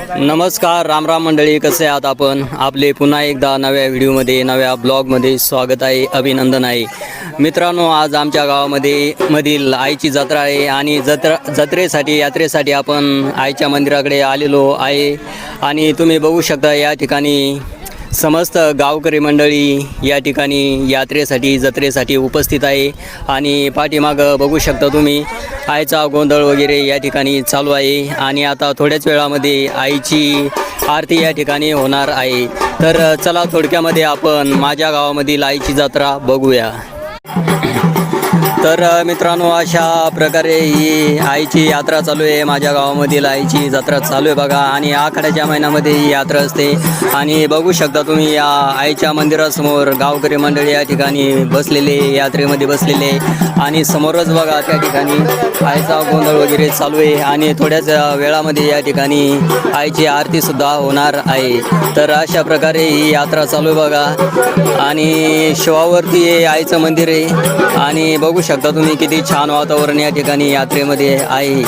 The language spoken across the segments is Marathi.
नमस्कार राम राम मंडळी कसे आहात आपण? आपले पुन्हा एकदा नव्या व्हिडिओमध्ये नव्या ब्लॉगमध्ये स्वागत आहे अभिनंदन आहे. मित्रांनो आज आमच्या गावामध्ये मधील आईची जत्रा आहे आणि जत्रा जत्रेसाठी यात्रेसाठी आपण आईच्या मंदिराकडे आलेलो आहे. आणि तुम्ही बघू शकता या ठिकाणी समस्त गावकरी मंडळी या ठिकाणी यात्रेसाठी जत्रेसाठी उपस्थित आहे. आणि पाठीमागं बघू शकता तुम्ही आईचा गोंधळ वगैरे या ठिकाणी चालू आहे. आणि आता थोड्याच वेळामध्ये आईची आरती या ठिकाणी होणार आहे. तर चला थोडक्यामध्ये आपण माझ्या गावामधील आईची जत्रा बघूया. तर मित्रांनो अशा प्रकारे ही आईची यात्रा चालू आहे. माझ्या गावामधील आईची जत्रा चालू आहे बघा. आणि आखाड्याच्या महिन्यामध्ये ही यात्रा असते. आणि बघू शकता तुम्ही या आईच्या मंदिरासमोर गावकरी मंडळी या ठिकाणी बसलेले यात्रेमध्ये बसलेले. आणि समोरच बघा त्या ठिकाणी आईचा गोंधळ वगैरे चालू आहे आणि थोड्याच वेळामध्ये या ठिकाणी आईची आरतीसुद्धा होणार आहे. तर अशा प्रकारे ही यात्रा चालू आहे बघा. आणि शिवावरती हे आईचं मंदिर आहे. आणि बघू शकता तुम्ही किती छान वातावरण या ठिकाणी यात्रेमध्ये आहे.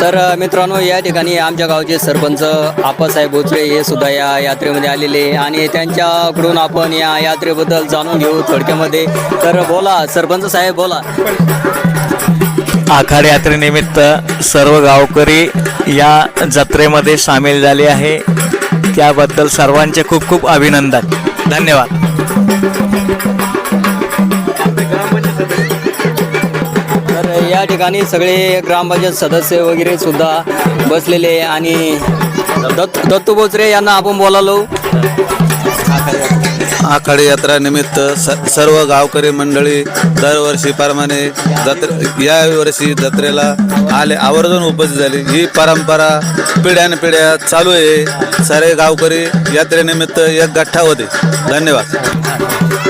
तर मित्रांनो या ठिकाणी आमच्या गावचे सरपंच आप्पासाहेब भोसले हे सुद्धा या यात्रेमध्ये आलेले आणि त्यांच्याकडून आपण या यात्रेबद्दल जाणून घेऊ थोडक्यामध्ये. तर बोला सरपंच साहेब बोला. आखाड यात्रेनिमित्त सर्व गावकरी या जत्रेमध्ये सामील झाले आहे. त्याबद्दल सर्वांचे खूप खूप अभिनंदन. धन्यवाद. या ठिकाणी सगळे ग्रामपंचायत सदस्य वगैरे सुद्धा बसलेले आणि दत्त दत्तू बोचरे यांना आपण बोलालो आखाडी यात्रा निमित्त स सर्व गावकरी मंडळी दरवर्षीप्रमाणे जत्रे या वर्षी जत्रेला आले आवर्जून उपस्थित झाली. ही परंपरा पिढ्यानपिढ्या चालू आहे. सारे गावकरी यात्रेनिमित्त एक गठ्ठा होते. धन्यवाद.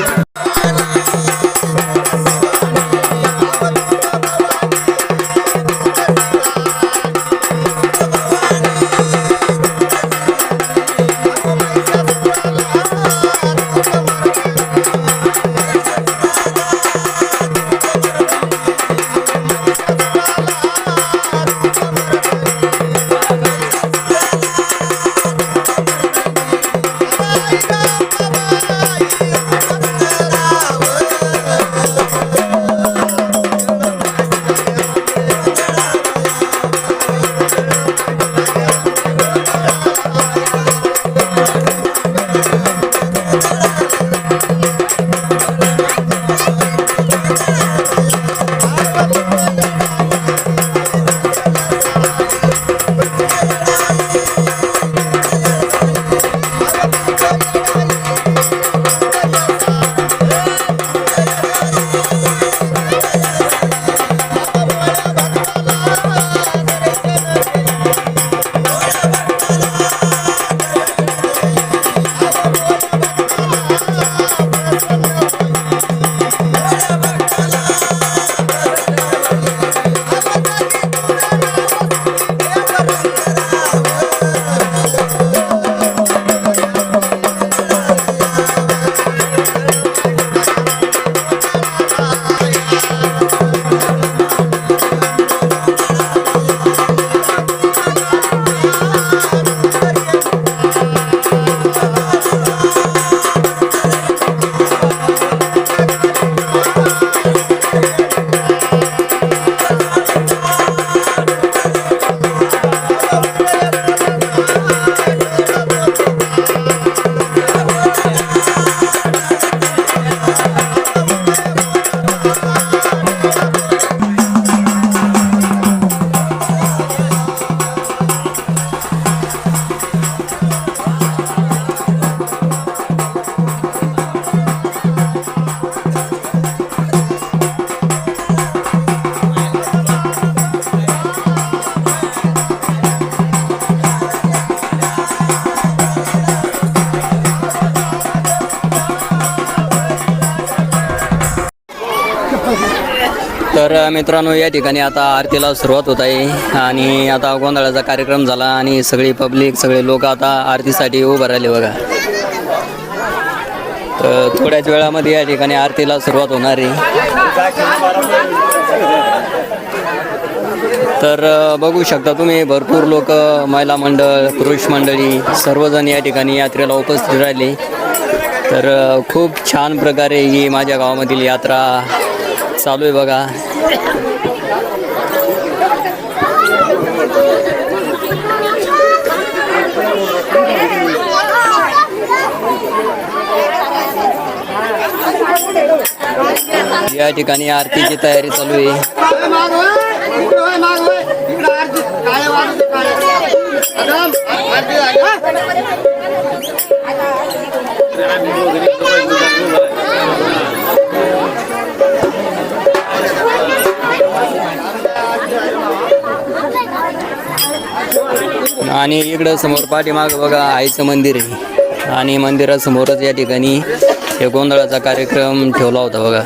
तर मित्रांनो या ठिकाणी आता आरतीला सुरुवात होत आहे आणि आता गोंधळाचा कार्यक्रम झाला आणि सगळी पब्लिक सगळे लोक आता आरतीसाठी उभं राहिले बघा. तर थोड्याच वेळामध्ये या ठिकाणी आरतीला सुरुवात होणार आहे. तर बघू शकता तुम्ही भरपूर लोक महिला मंडळ पुरुष मंडळी सर्वजण या ठिकाणी यात्रेला उपस्थित राहिले. तर खूप छान प्रकारे ही माझ्या गावामधील यात्रा चालू आहे बघा. या ठिकाणी आरतीची तयारी चालू आहे. आणि इकडं समोर पाठीमाग बघा आईचं मंदिर आहे. आणि मंदिरासमोरच या ठिकाणी हे गोंधळाचा कार्यक्रम ठेवला होता बघा.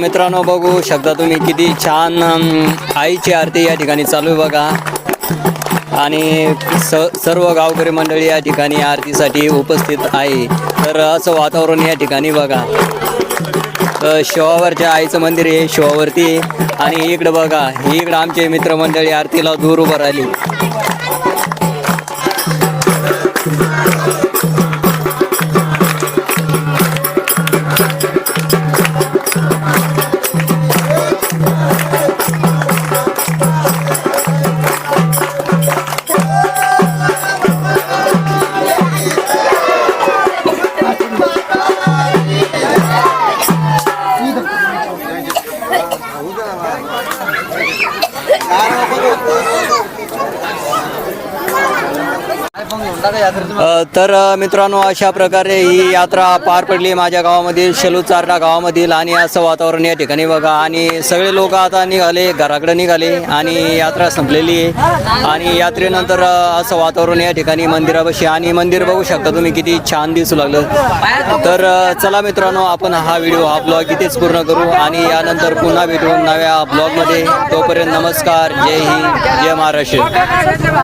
मित्रांनो बघू शकता तुम्ही किती छान आईची आरती या ठिकाणी चालू आहे बघा. आणि स सर्व गावकरी मंडळी या ठिकाणी आरतीसाठी उपस्थित आहे. तर असं वातावरण या ठिकाणी बघा. शिवावरच्या आईचं मंदिर आहे शिवावरती. आणि इकडं बघा इकडं आमचे मित्रमंडळी आरतीला दूर उभं राहिली. तर मित्रांनो अशा प्रकारे ही यात्रा पार पडली माझ्या गावामधील शेलूचारडा गावामधील आणि असं वातावरण या ठिकाणी बघा. आणि सगळे लोक आता निघाले घराकडे निघाले आणि यात्रा संपलेली आहे. आणि यात्रेनंतर असं वातावरण या ठिकाणी मंदिरापाशी आणि मंदिर बघू शकता तुम्ही किती छान दिसू लागलं. तर चला मित्रांनो आपण हा व्हिडिओ हा ब्लॉग इथेच पूर्ण करू आणि यानंतर पुन्हा भेटू नव्या ब्लॉगमध्ये. तोपर्यंत नमस्कार जय हिंद जय महाराष्ट्र.